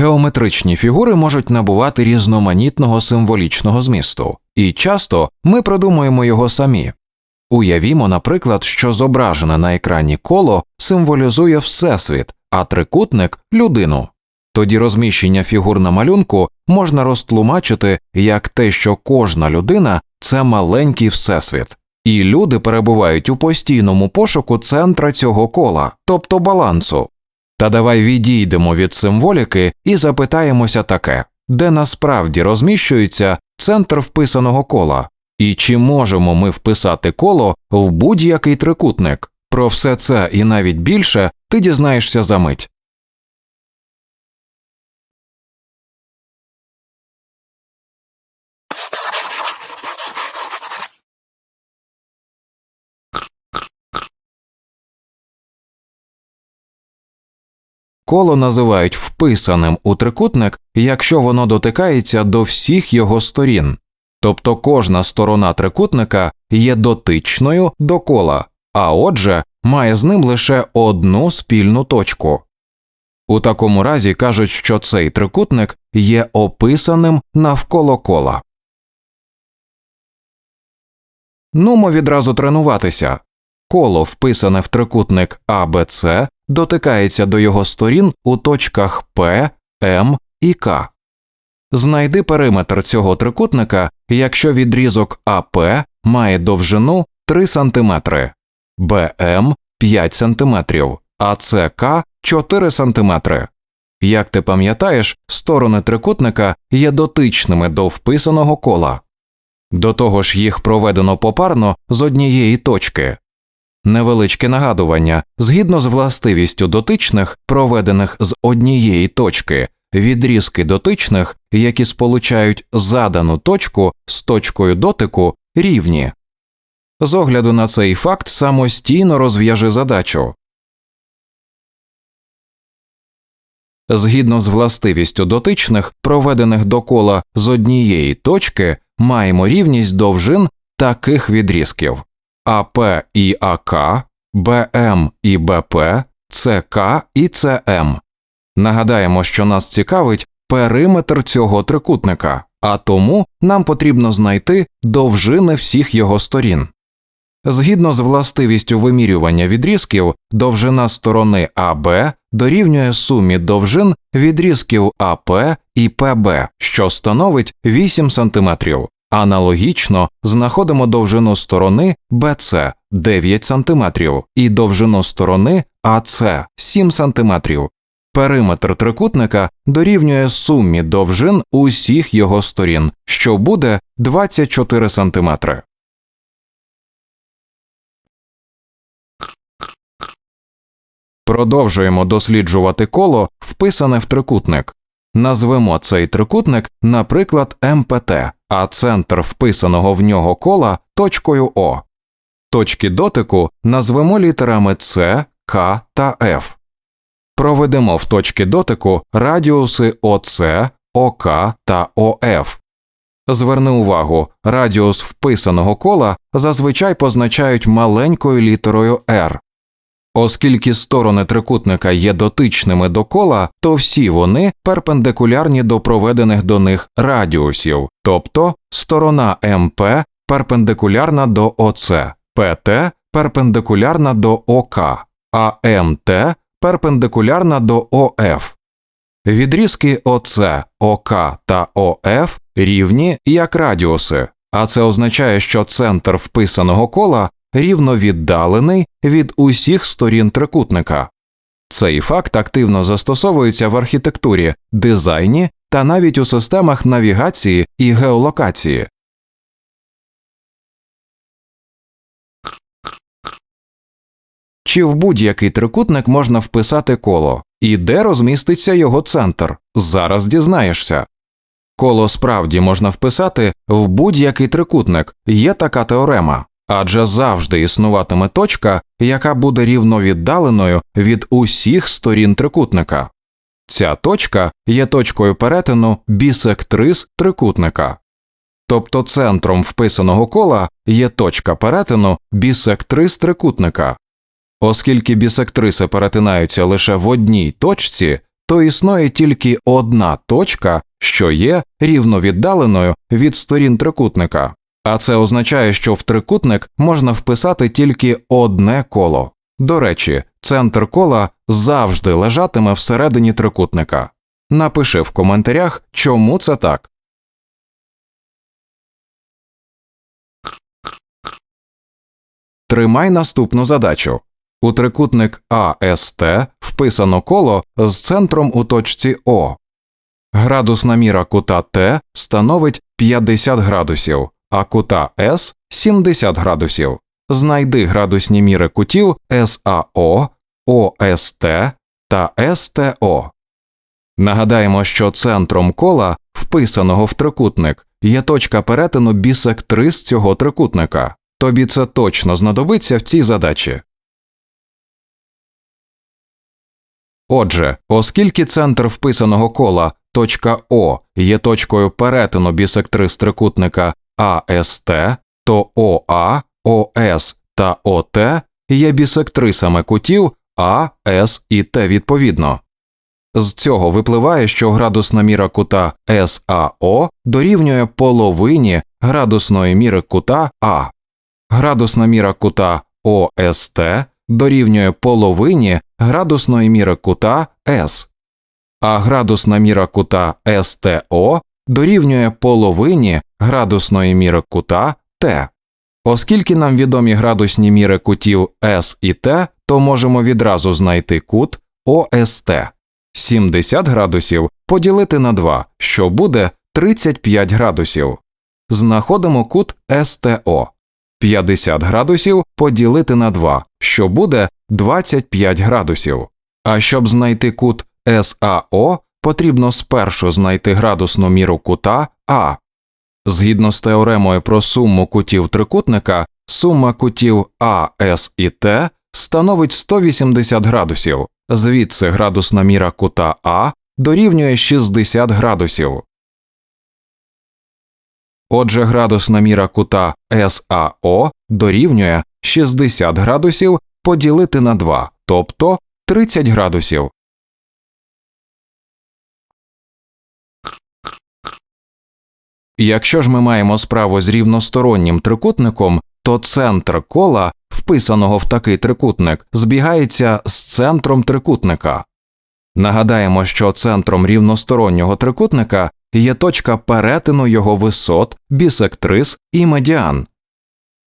Геометричні фігури можуть набувати різноманітного символічного змісту, і часто ми придумуємо його самі. Уявімо, наприклад, що зображене на екрані коло символізує Всесвіт, а трикутник людину. Тоді розміщення фігур на малюнку можна розтлумачити як те, що кожна людина це маленький всесвіт, і люди перебувають у постійному пошуку центра цього кола, тобто балансу. Та давай відійдемо від символіки і запитаємося таке, де насправді розміщується центр вписаного кола, і чи можемо ми вписати коло в будь-який трикутник. Про все це і навіть більше ти дізнаєшся за мить. Коло називають вписаним у трикутник, якщо воно дотикається до всіх його сторін, тобто кожна сторона трикутника є дотичною до кола, а отже, має з ним лише одну спільну точку. У такому разі кажуть, що цей трикутник є описаним навколо кола. Нумо відразу тренуватися. Коло, вписане в трикутник АБЦ, дотикається до його сторін у точках П, М і К. Знайди периметр цього трикутника, якщо відрізок АП має довжину 3 см, БМ 5 см, а ЦК 4 см. Як ти пам'ятаєш, сторони трикутника є дотичними до вписаного кола. До того ж їх проведено попарно з однієї точки. Невеличке нагадування згідно з властивістю дотичних, проведених з однієї точки, відрізки дотичних, які сполучають задану точку з точкою дотику, рівні. З огляду на цей факт самостійно розв'яжи задачу. Згідно з властивістю дотичних, проведених до кола з однієї точки, маємо рівність довжин таких відрізків АП і АК, БМ і БП, ЦК і ЦМ. Нагадаємо, що нас цікавить периметр цього трикутника, а тому нам потрібно знайти довжини всіх його сторін. Згідно з властивістю вимірювання відрізків, довжина сторони АБ дорівнює сумі довжин відрізків АП і ПБ, що становить 8 см. Аналогічно знаходимо довжину сторони БЦ 9 см і довжину сторони АЦ 7 см. Периметр трикутника дорівнює сумі довжин усіх його сторін, що буде 24 см. Продовжуємо досліджувати коло, вписане в трикутник. Назвемо цей трикутник, наприклад, МПТ, а центр вписаного в нього кола точкою О. Точки дотику назвемо літерами С, К та Ф. Проведемо в точки дотику радіуси ОЦ, ОК та ОФ. Зверни увагу, радіус вписаного кола зазвичай позначають маленькою літерою R. Оскільки сторони трикутника є дотичними до кола, то всі вони перпендикулярні до проведених до них радіусів, тобто сторона МП перпендикулярна до ОЦ, ПТ перпендикулярна до ОК, а МТ перпендикулярна до ОФ. Відрізки ОЦ, ОК та ОФ рівні як радіуси, а це означає, що центр вписаного кола рівно віддалений від усіх сторін трикутника. Цей факт активно застосовується в архітектурі, дизайні та навіть у системах навігації і геолокації. Чи в будь-який трикутник можна вписати коло, і де розміститься його центр? Зараз дізнаєшся. Коло справді можна вписати в будь-який трикутник, є така теорема, адже завжди існуватиме точка, яка буде рівно віддаленою від усіх сторін трикутника. Ця точка є точкою перетину бісектрис трикутника. Тобто центром вписаного кола є точка перетину бісектрис трикутника. Оскільки бісектриси перетинаються лише в одній точці, то існує тільки одна точка, що є рівновіддаленою від сторін трикутника, а це означає, що в трикутник можна вписати тільки одне коло. До речі, центр кола завжди лежатиме всередині трикутника. Напиши в коментарях, чому це так. Тримай наступну задачу. У трикутник АСТ вписано коло з центром у точці О. Градусна міра кута Т становить 50 градусів, а кута С 70 градусів. Знайди градусні міри кутів САО, ОСТ та СТО. Нагадаємо, що центром кола, вписаного в трикутник, є точка перетину бісектрис цього трикутника. Тобі це точно знадобиться в цій задачі. Отже, оскільки центр вписаного кола точка О є точкою перетину бісектрис трикутника АСТ, то ОА, ОС та ОТ є бісектрисами кутів А, С і Т відповідно. З цього випливає, що градусна міра кута САО дорівнює половині градусної міри кута А. Градусна міра кута ОСТ дорівнює половині градусної міри кута С, а градусна міра кута СТО дорівнює половині градусної міри кута Т. Оскільки нам відомі градусні міри кутів С і Т, то можемо відразу знайти кут ОСТ. 70 градусів поділити на 2, що буде 35 градусів. Знаходимо кут СТО. 50 градусів поділити на 2, що буде 25 градусів. А щоб знайти кут САО, потрібно спершу знайти градусну міру кута А. Згідно з теоремою про суму кутів трикутника, сума кутів А, С і Т становить 180 градусів, звідси градусна міра кута А дорівнює 60 градусів. Отже, градусна міра кута САО дорівнює 60 градусів поділити на 2, тобто 30 градусів. Якщо ж ми маємо справу з рівностороннім трикутником, то центр кола, вписаного в такий трикутник, збігається з центром трикутника. Нагадаємо, що центром рівностороннього трикутника є точка перетину його висот, бісектрис і медіан,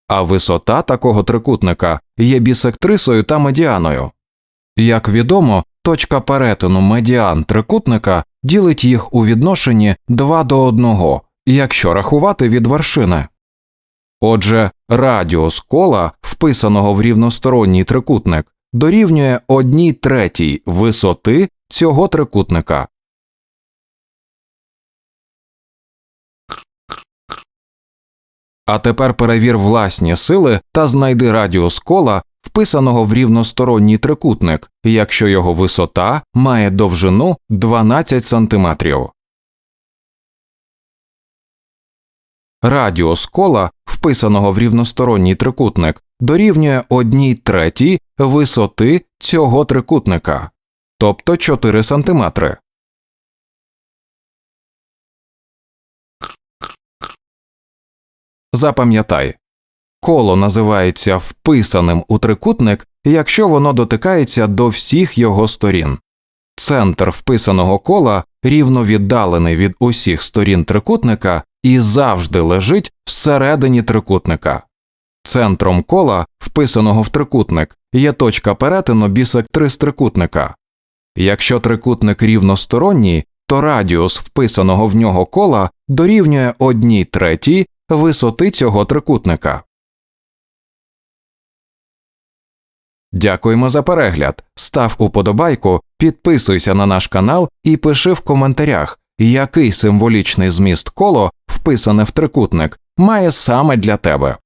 а висота такого трикутника є бісектрисою та медіаною. Як відомо, точка перетину медіан трикутника ділить їх у відношенні 2 до 1, якщо рахувати від вершини. Отже, радіус кола, вписаного в рівносторонній трикутник, дорівнює 1 третій висоти цього трикутника. А тепер перевір власні сили та знайди радіус кола, вписаного в рівносторонній трикутник, якщо його висота має довжину 12 см. Радіус кола, вписаного в рівносторонній трикутник, дорівнює 1 третій висоти цього трикутника, тобто 4 см. Запам'ятай, коло називається вписаним у трикутник, якщо воно дотикається до всіх його сторін. Центр вписаного кола рівно віддалений від усіх сторін трикутника і завжди лежить всередині трикутника. Центром кола, вписаного в трикутник, є точка перетину бісектрис трикутника. Якщо трикутник рівносторонній, то радіус вписаного в нього кола дорівнює 1 третій висоти цього трикутника. Дякуємо за перегляд. Став уподобайку, підписуйся на наш канал і пиши в коментарях, який символічний зміст коло, вписане в трикутник, має саме для тебе.